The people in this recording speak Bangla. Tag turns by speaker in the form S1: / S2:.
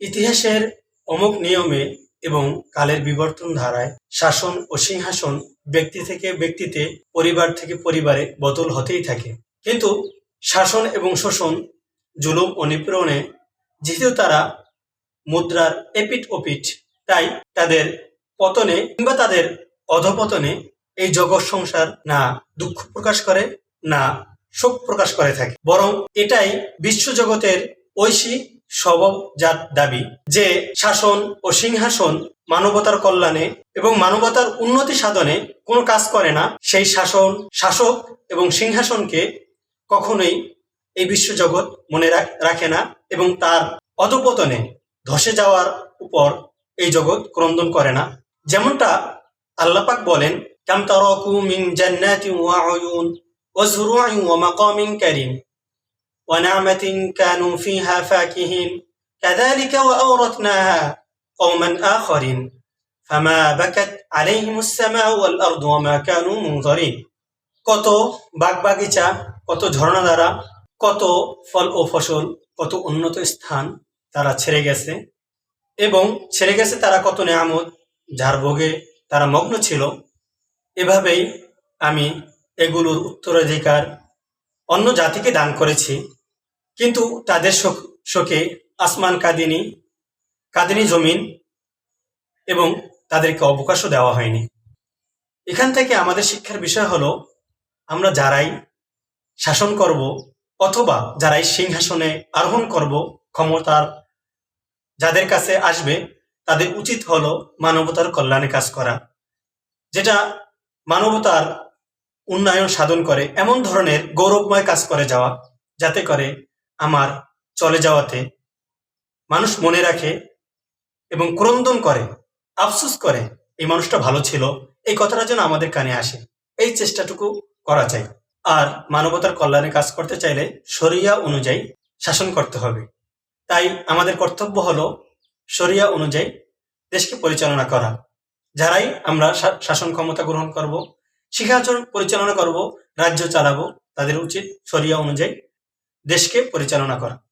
S1: ইতিহাসের অমুক নিয়মে এবং কালের বিবর্তন ধারায় শাসন ও সিংহাসন ব্যক্তি থেকে ব্যক্তিতে, পরিবার থেকে পরিবারে বদল হতেই থাকে। কিন্তু শাসন এবং শোষণ, জুলুম ও নিপীড়নে যেহেতু তারা মুদ্রার এপিট ওপিট তাই তাদের পতনে কিংবা তাদের অধপতনে এই জগৎ সংসার না দুঃখ প্রকাশ করে, না শোক প্রকাশ করে থাকে। বরং এটাই বিশ্বজগতের ঐশী স্বভাবজাত দাবি। যে শাসন ও সিংহাসন মানবতার কল্যাণে এবং মানবতার উন্নতি সাধনে কোনো কাজ করে না, সেই শাসন, শাসক এবং সিংহাসনকে কখনোই এই বিশ্বজগৎ মনে রাখ- না এবং তার অধপতনে ধসে যাওয়ার উপর এই জগৎ ক্রন্দন করে না। যেমনটা আল্লাপাক বলেন, কাম জান্নাতিন ওয়া উয়ুন ওয়া যুরু'in ওয়া মাকামিন কারীম। ওয়া না'মাতিন কানু ফিহা ফাকিহিন كذلك وأورثناها قوما آخرين فما بكت عليهم السماء والأرض وما كانوا منظرين কত বাগবাগিচা কত ঝর্ণা দ্বারা কত ফল ও ফসল কত উন্নত স্থান তারা ছেড়ে গেছে এবং ছেড়ে গেছে তারা কত নেয়ামত যার ভোগে তারা মগ্ন ছিল এভাবেই আমি এগুলোর উত্তরাধিকার অন্য জাতিকে দান করেছি কিন্তু তাদের শোক- আসমান কাঁদিনি কাঁদিনি জমিন এবং তাদেরকে অবকাশও দেওয়া হয়নি। এখান থেকে আমাদের শিক্ষার বিষয় হলো, আমরা যারাই শাসন করব অথবা যারাই সিংহাসনে আরোহণ করব ক্ষমতার, যাদের কাছে আসবে, তাদের উচিত হলো মানবতার কল্যাণে কাজ করা, যেটা মানবতার উন্নয়ন সাধন করে, এমন ধরনের গৌরবময় কাজ করে যাওয়া, যাতে করে আমার চলে যাওয়াতে মানুষ মনে রাখে এবং ক্রন্দন করে, আফসুস করে এই মানুষটা ভালো ছিল, এই কথাটা যেন আমাদের কানে আসে। এই চেষ্টাটুকু করা চাই। আর মানবতার কল্যাণে কাজ করতে চাইলে শরিয়া অনুযায়ী শাসন করতে হবে। তাই আমাদের কর্তব্য হলো শরিয়া অনুযায়ী দেশকে পরিচালনা করা। যারাই আমরা শাসন ক্ষমতা গ্রহণ করব শিক্ষাচরণ পরিচালনা করব, রাজ্য চালাবো, তাদের উচিত শরিয়া অনুযায়ী দেশকে পরিচালনা করা।